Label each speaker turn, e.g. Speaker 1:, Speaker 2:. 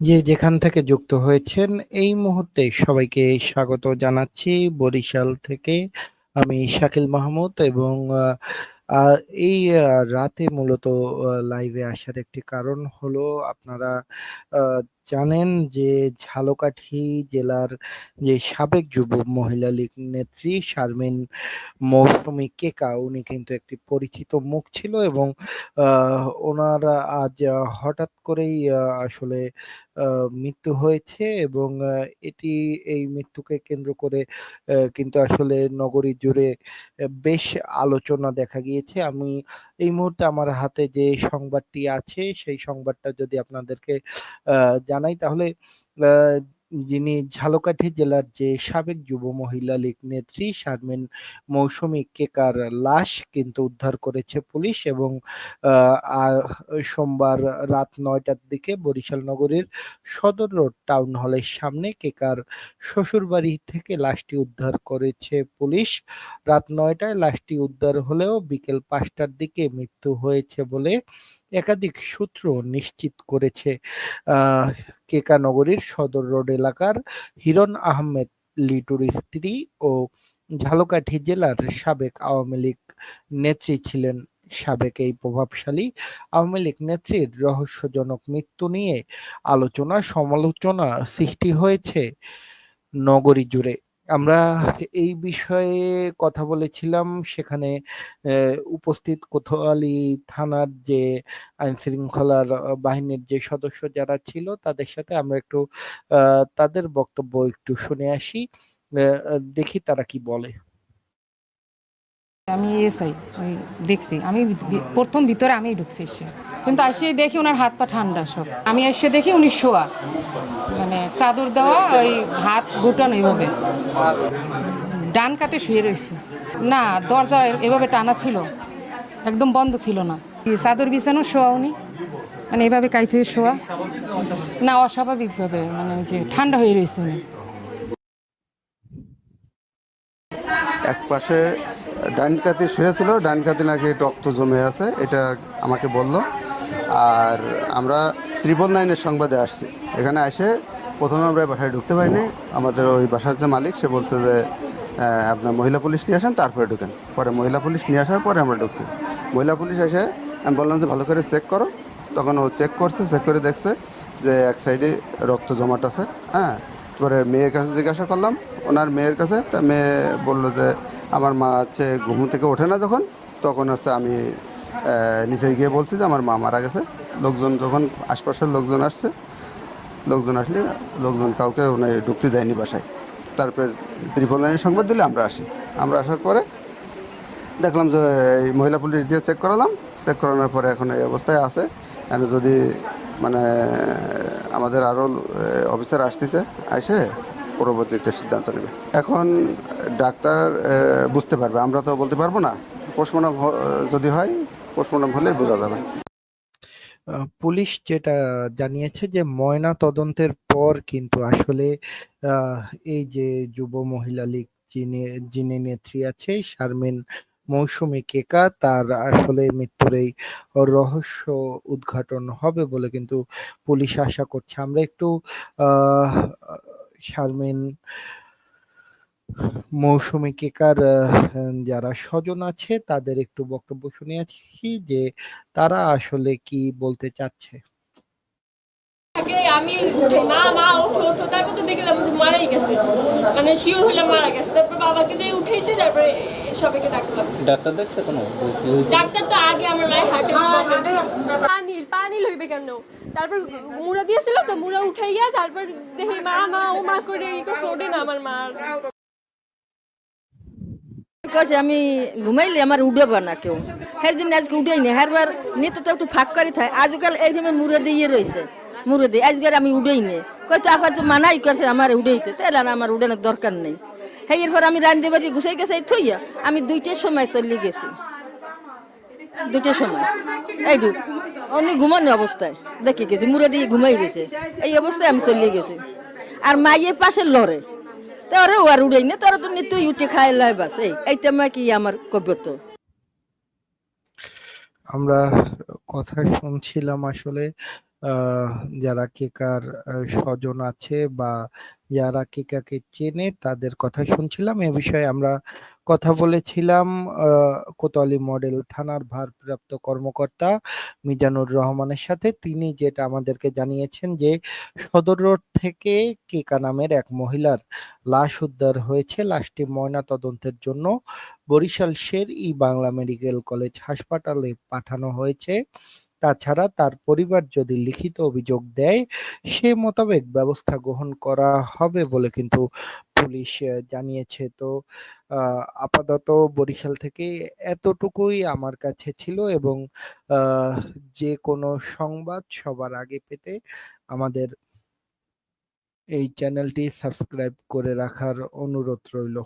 Speaker 1: যে যেখান থেকে যুক্ত হয়েছেন, এই মুহূর্তে সবাইকে স্বাগত জানাচ্ছি। বরিশাল থেকে আমি শাকিল মাহমুদ এবং এই রাতে মূলত লাইভে আসার একটি কারণ হলো আপনারা জানেন যে ঝালকাঠি জেলার যে সাবেক যুব মহিলা লীগ নেত্রী শারমিন মৌসুমী কেকা, উনি কিন্তু একটি পরিচিত মুখ ছিল এবং ওনার আজ হঠাৎ করেই আসলে মৃত্যু হয়েছে এবং এটি, এই মৃত্যুকে কেন্দ্র করে কিন্তু আসলে নগরী জুড়ে বেশ আলোচনা দেখা গিয়েছে। আমি এই মুহূর্তে আমার হাতে যে সংবাদটি আছে, সেই সংবাদটা যদি আপনাদেরকে জানাই, তাহলে যিনি ঝালকাঠি জেলার যে সাবেক যুব মহিলা লীগ নেত্রী শারমিন মৌসুমী কেকার লাশ কিন্তু উদ্ধার করেছে পুলিশ এবং সোমবার রাত নয়টার দিকে বরিশাল নগরীর সদর রোড টাউন হলের সামনে কেকার শ্বশুরবাড়ি থেকে লাশটি উদ্ধার করেছে পুলিশ। রাত নয়টায় লাশটি উদ্ধার হলেও বিকেল পাঁচটার দিকে মৃত্যু হয়েছে বলে একাধিক সূত্র নিশ্চিত করেছে কেকা নগরীর সদর রোড এলাকার হিরণ আহমেদ লিটুর স্ত্রী ও ঝালকাঠি জেলার সাবেক আওয়ামী লীগ নেত্রী ছিলেন। সাবেক এই প্রভাবশালী আওয়ামী লীগ নেত্রীর রহস্যজনক মৃত্যু নিয়ে আলোচনা সমালোচনা সৃষ্টি হয়েছে নগরী জুড়ে আমরা এই বিষয়ে কথা বলেছিলাম সেখানে উপস্থিত কোতোয়ালি থানার যে আইন শৃঙ্খলার বাহিনীর যে সদস্য যারা ছিল তাদের সাথে আমরা একটু তাদের বক্তব্য একটু শুনে আসি। দেখি তারা কি বলে।
Speaker 2: আমি এসআই, ওই দেখছি। আমি প্রথম ভিতরে আমি ঢুকছি এসে। কিন্তু এসে দেখি ওনার হাত পা ঠান্ডা সব। আমি এসে দেখি উনি শোয়া। মানে চাদর দেওয়া, ওই হাত গুটানো এইভাবে ডান কাতে শুয়ে রয়েছে। না, দরজা এভাবে টানা ছিল। একদম বন্ধ ছিল না। চাদর বিছানো, শোয়া উনি। মানে এভাবে কাইতে হয়ে শোয়া। না অস্বাভাবিকভাবে মানে ওই যে ঠান্ডা হয়ে রয়েছে উনি।
Speaker 3: এক পাশে ডান কাতে শুয়েছিল ডান কাতে নাকি রক্ত জমে আছে, এটা আমাকে বলল। আর আমরা ত্রিপল নাইনের সংবাদে আসছি। এখানে এসে প্রথমে আমরা বাসায় ঢুকতে পারিনি। আমাদের ওই বাসার যে মালিক, সে বলছে যে আপনার মহিলা পুলিশ নিয়ে আসেন, তারপরে ঢুকেন। পরে মহিলা পুলিশ নিয়ে আসার পরে আমরা ঢুকছি। মহিলা পুলিশ এসে, আমি বললাম যে, ভালো করে চেক করো। তখন ও চেক করছে, চেক করে দেখছে যে এক সাইডে রক্ত জমাট আছে হ্যাঁ। তারপরে মেয়ের কাছে জিজ্ঞাসা করলাম, ওনার মেয়ের কাছে। তা মেয়ে বলল যে আমার মা হচ্ছে ঘুম থেকে ওঠে না যখন, তখন হচ্ছে আমি নিচে গিয়ে বলছি যে আমার মা মারা গেছে। লোকজন যখন আশপাশের লোকজন আসছে, লোকজন আসলে লোকজন কাউকে উনি ঢুকতে দেয়নি বাসায়। তারপরে ত্রিপল লাইনের সংবাদ দিলে আমরা আসি। আমরা আসার পরে দেখলাম যে এই মহিলা পুলিশ দিয়ে চেক করালাম। চেক করানোর পরে এখন এই অবস্থায় আছে। যদি মানে আমাদের আরও অফিসার আসতেছে আসে পরবর্তীতে সিদ্ধান্ত নেবে। এখন ডাক্তার বুঝতে পারবে, আমরা তো বলতে পারব না। পোস্টমর্টম যদি হয়, পোস্টমর্টম হলেই বোঝা যাবে।
Speaker 1: পুলিশ যেটা জানিয়েছে যে, ময়না তদন্তের পর কিন্তু আসলে এই যে যুব মহিলা লীগ যিনি যিনি নেত্রী আছে, শারমিন মৌসুমী কেকা, তার আসলে মৃত্যুর এই রহস্য উদ্ঘাটন হবে বলে কিন্তু পুলিশ আশা করছে। আমরা একটু শারমিন মৌসুমী কেকার যারা স্বজন আছে তাদের একটু বক্তব্য শুনে আছি যে তারা আসলে কি বলতে চাচ্ছে।
Speaker 4: আমি উঠে মা মা ওঠো ওঠো তারপর তো দেখলাম যে মারাই গেছে। মানে শিওর হলাম মারা গেছে। তারপর বাবাকে যে উঠেছে তারপরে সবাইকে ডাকলাম।
Speaker 5: ডাক্তার দেখছে কোনো?
Speaker 4: ডাক্তার তো আগে আমার মায়ের হার্টে পানি লইবে কেন তারপর মুড়া দিয়েছিল তো, মুড়া উঠাইয়া তারপর দেখি মা মা, ও মা করে ই করছে, ওঠে না আমার মা
Speaker 6: আমি ঘুমাইলে আমার উঠবে না কেউ। সেই দিন আজকে উঠেই নি হারবার নিতে তো একটু ফাঁক করে থাকে আজকাল এই সময় মুড়ে দিয়ে রয়েছে মুড়ে দিয়ে। আজকে আমি উঠেই নি কইতে আপার তো মানাই করছে আমার উঠেইতে। তাহলে না আমার উঠানোর দরকার নেই। সেই এরপর আমি রান্ধতে বাড়ি গুছাই গেছে থইয়া আমি দুইটার সময় চলে গেছি। দুটোর সময়। এই দু উনি ঘুমানো অবস্থায়। দেখে গেছি, মুড়ে দিয়ে ঘুমাই গেছে। এই অবস্থায় আমি চলিয়ে গেছি। আর মাইয়ের পাশে লড়ে। ও আর উড়াই না তোরা তো নিত্য উঠে খাই লাই বাস। এই এইটা মা কি আমার কব্যত
Speaker 1: আমরা কথা শুনছিলাম আসলে যারা কেকার স্বজন আছে বা যারা কেকাকে চেনে তাদের কথা শুনছিলাম। এ বিষয়ে আমরা কথা বলেছিলাম কোতোয়ালি মডেল থানার ভারপ্রাপ্ত কর্মকর্তা মিজানুর রহমানের সাথে। তিনি যেটা আমাদেরকে জানিয়েছেন যে, সদর রোড থেকে কেকা নামের এক মহিলার লাশ উদ্ধার হয়েছে। লাশটি ময়না তদন্তের জন্য বরিশাল শের ই বাংলা মেডিকেল কলেজ হাসপাতালে পাঠানো হয়েছে। তাছাড়া তার পরিবার যদি লিখিত অভিযোগ দেয়, সে মোতাবেক ব্যবস্থা গ্রহণ করা হবে বলে কিন্তু পুলিশ জানিয়েছে। তো আপাতত বরিশাল থেকে এতটুকুই আমার কাছে ছিল এবং যে কোনো সংবাদ সবার আগে পেতে আমাদের এই চ্যানেলটি সাবস্ক্রাইব করে রাখার অনুরোধ রইল।